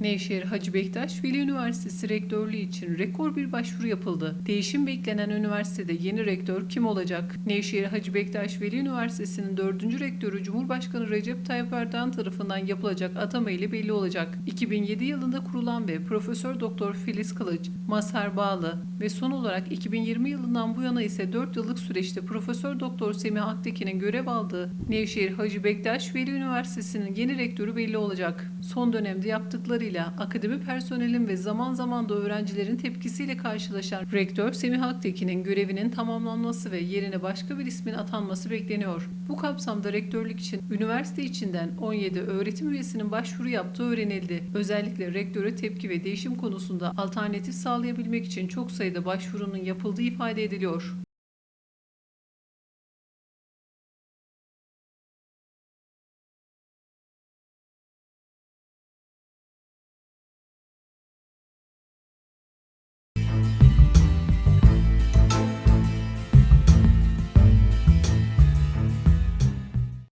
Nevşehir Hacı Bektaş Veli Üniversitesi rektörlüğü için rekor bir başvuru yapıldı. Değişim beklenen üniversitede yeni rektör kim olacak? Nevşehir Hacı Bektaş Veli Üniversitesi'nin 4. rektörü Cumhurbaşkanı Recep Tayyip Erdoğan tarafından yapılacak atama ile belli olacak. 2007 yılında kurulan ve Profesör Doktor Filiz Kılıç, Mazhar Bağlı ve son olarak 2020 yılından bu yana ise 4 yıllık süreçte Profesör Doktor Semih Aktekin'in görev aldığı Nevşehir Hacı Bektaş Veli Üniversitesi'nin yeni rektörü belli olacak. Son dönemde yaptıklarıyla akademi personelin ve zaman zaman da öğrencilerin tepkisiyle karşılaşan rektör Semih Aktekin'in görevinin tamamlanması ve yerine başka bir ismin atanması bekleniyor. Bu kapsamda rektörlük için üniversite içinden 17 öğretim üyesinin başvuru yaptığı öğrenildi. Özellikle rektöre tepki ve değişim konusunda alternatif sağlayabilmek için çok sayıda başvurunun yapıldığı ifade ediliyor.